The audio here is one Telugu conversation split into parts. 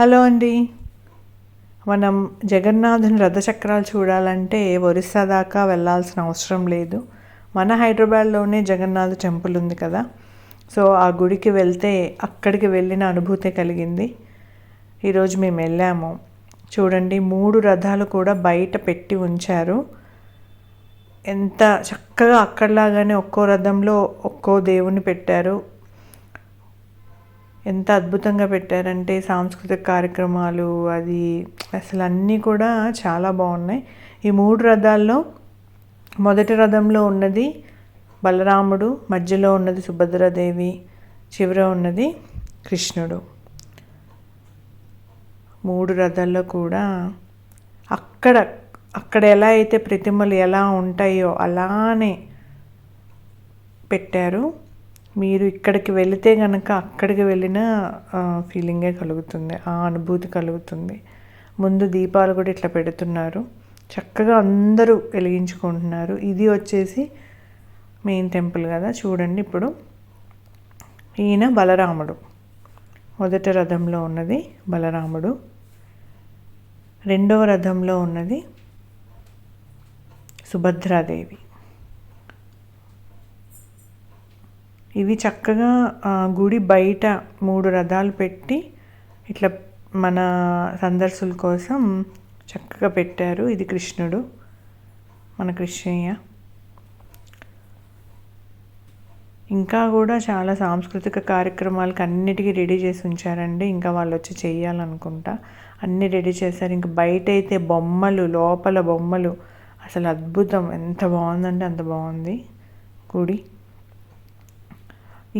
హలో అండి. మనం జగన్నాథుని రథచక్రాలు చూడాలంటే ఒరిస్సా దాకా వెళ్ళాల్సిన అవసరం లేదు. మన హైదరాబాద్లోనే జగన్నాథ టెంపుల్ ఉంది కదా. సో ఆ గుడికి వెళ్తే అక్కడికి వెళ్ళిన అనుభూతి కలిగింది. ఈరోజు మేము వెళ్ళాము. చూడండి మూడు రథాలు కూడా బయట పెట్టి ఉంచారు. ఎంత చక్కగా అక్కడలాగానే ఒక్కో రథంలో ఒక్కో దేవుని పెట్టారు. ఎంత అద్భుతంగా పెట్టారంటే సాంస్కృతిక కార్యక్రమాలు అది అసలు అన్నీ కూడా చాలా బాగున్నాయి. ఈ మూడు రథాల్లో మొదటి రథంలో ఉన్నది బలరాముడు మధ్యలో ఉన్నది సుభద్రాదేవి చివర ఉన్నది కృష్ణుడు. మూడు రథాల్లో కూడా అక్కడ అక్కడ ఎలా అయితే ప్రతిమలు ఎలా ఉంటాయో అలానే పెట్టారు. మీరు ఇక్కడికి వెళితే కనుక అక్కడికి వెళ్ళిన ఫీలింగే కలుగుతుంది ఆ అనుభూతి కలుగుతుంది. ముందు దీపాలు కూడా ఇట్లా పెడుతున్నారు. చక్కగా అందరూ వెలిగించుకుంటున్నారు. ఇది వచ్చేసి మెయిన్ టెంపుల్ కదా చూడండి ఇప్పుడు. ఈయన బలరాముడు. మొదటి రథంలో ఉన్నది బలరాముడు. రెండవ రథంలో ఉన్నది సుభద్రాదేవి. ఇవి చక్కగా గుడి బయట మూడు రథాలు పెట్టి ఇట్లా మన సందర్శుల కోసం చక్కగా పెట్టారు. ఇది కృష్ణుడు మన కృష్ణయ్య. ఇంకా కూడా చాలా సాంస్కృతిక కార్యక్రమాలకు అన్నిటికీ రెడీ చేసి ఉంచారండి. ఇంకా వాళ్ళు వచ్చి చేయాలనుకుంటా. అన్నీ రెడీ చేశారు. ఇంకా బయట అయితే బొమ్మలు లోపల బొమ్మలు. అసలు అద్భుతం. ఎంత బాగుందంటే అంత బాగుంది గుడి.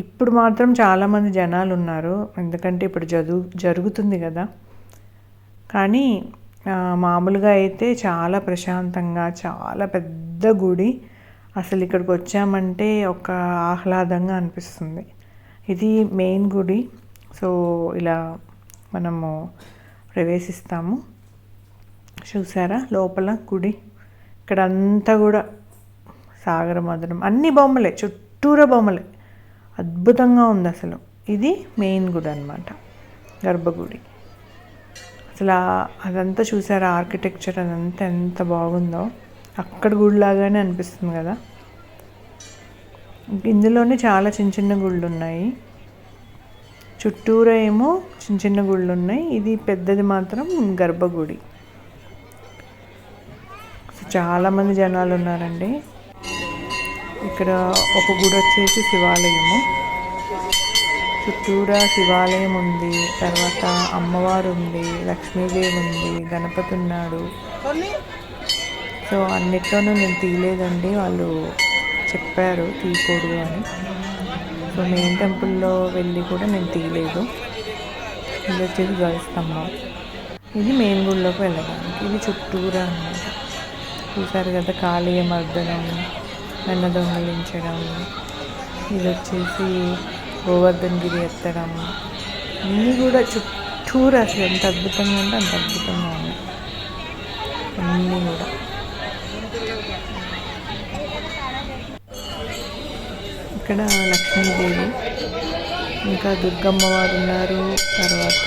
ఇప్పుడు మాత్రం చాలామంది జనాలు ఉన్నారు ఎందుకంటే ఇప్పుడు చదువు జరుగుతుంది కదా. కానీ మామూలుగా అయితే చాలా ప్రశాంతంగా చాలా పెద్ద గుడి అసలు ఇక్కడికి వచ్చామంటే ఒక ఆహ్లాదంగా అనిపిస్తుంది. ఇది మెయిన్ గుడి. సో ఇలా మనము ప్రవేశిస్తాము. చూసారా? లోపల గుడి. ఇక్కడ అంతా కూడా సాగర మధురం అన్ని బొమ్మలే చుట్టూరా బొమ్మలే. అద్భుతంగా ఉంది అసలు. ఇది మెయిన్ గుడి అనమాట గర్భగుడి. అసలు అదంతా చూసారా ఆర్కిటెక్చర్ అదంతా ఎంత బాగుందో. అక్కడ గుడిలాగానే అనిపిస్తుంది కదా. ఇందులోనే చాలా చిన్న చిన్న గుళ్ళు ఉన్నాయి చుట్టూరా ఏమో చిన్న చిన్న గుళ్ళు ఉన్నాయి ఇది పెద్దది మాత్రం గర్భగుడి. చాలామంది జనాలు ఉన్నారండి. ఇక్కడ ఒక గుడి వచ్చేసి శివాలయము. చుట్టూరా శివాలయం ఉంది. తర్వాత అమ్మవారు ఉంది లక్ష్మీదేవి ఉంది గణపతి ఉన్నాడు. సో అన్నిట్లోనూ నేను తీయలేదండి. వాళ్ళు చెప్పారు తీయకూడదు అని. సో మెయిన్ టెంపుల్లో వెళ్ళి కూడా నేను తీయలేదు. ఇది వచ్చేసి గవిస్తమ్మ ఇది మెయిన్ గుడిలోకి వెళ్ళడానికి. ఇది చుట్టూరా అన్నమాట. చూసారు కదా కాళీయ మర్దనం నన్న దొంగలించడం ఇది వచ్చేసి గోవర్ధన్ గిరి ఎత్తడం. అన్నీ కూడా చుట్టూరు అసలు ఎంత అద్భుతంగా ఉంటే అంత అద్భుతంగా ఉన్నాయి. అన్నీ కూడా. ఇక్కడ లక్ష్మీదేవి ఇంకా దుర్గమ్మ వారు ఉన్నారు. తర్వాత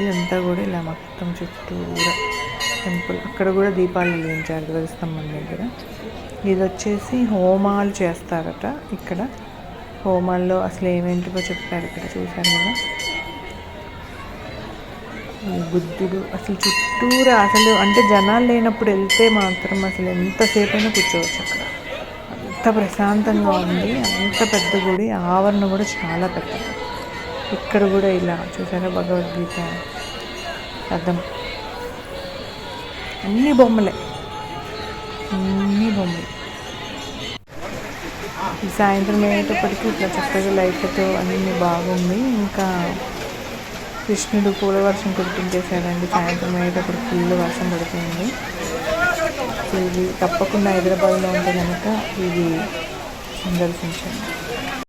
ఇదంతా కూడా ఇలా మొత్తం చుట్టూరా. టెంపుల్. అక్కడ కూడా దీపాలు వెలిగించారు ధ్వజస్తంభం దగ్గర. ఇది వచ్చేసి హోమాలు చేస్తారట ఇక్కడ. హోమాల్లో అసలు ఏమేంటివో చెప్పారు ఇక్కడ చూశాను కదా బుద్ధుడు అసలు చుట్టూరా అసలు అంటే జనాలు లేనప్పుడు వెళ్తే మాత్రం అసలు ఎంతసేపు అయినా కూర్చోవచ్చు అక్కడ. అంత ప్రశాంతంగా ఉంది అంత పెద్ద గుడి ఆవరణ కూడా చాలా పెద్దది. ఇక్కడ కూడా ఇలా చూసారా భగవద్గీత? అర్థం. అన్ని బొమ్మలే. అన్ని బొమ్మలు. ఈ సాయంత్రం అయ్యేటప్పటికి ఇట్లా చక్కగా లైట్లతో అన్ని బాగుంది. ఇంకా కృష్ణుడు పూల వర్షం కురిపించేశాడండి. సాయంత్రం అయ్యేటప్పుడు ఫుల్ వర్షం పడుతుంది ఇది తప్పకుండా హైదరాబాద్లో ఉంటే కనుక ఇది సందర్శించండి.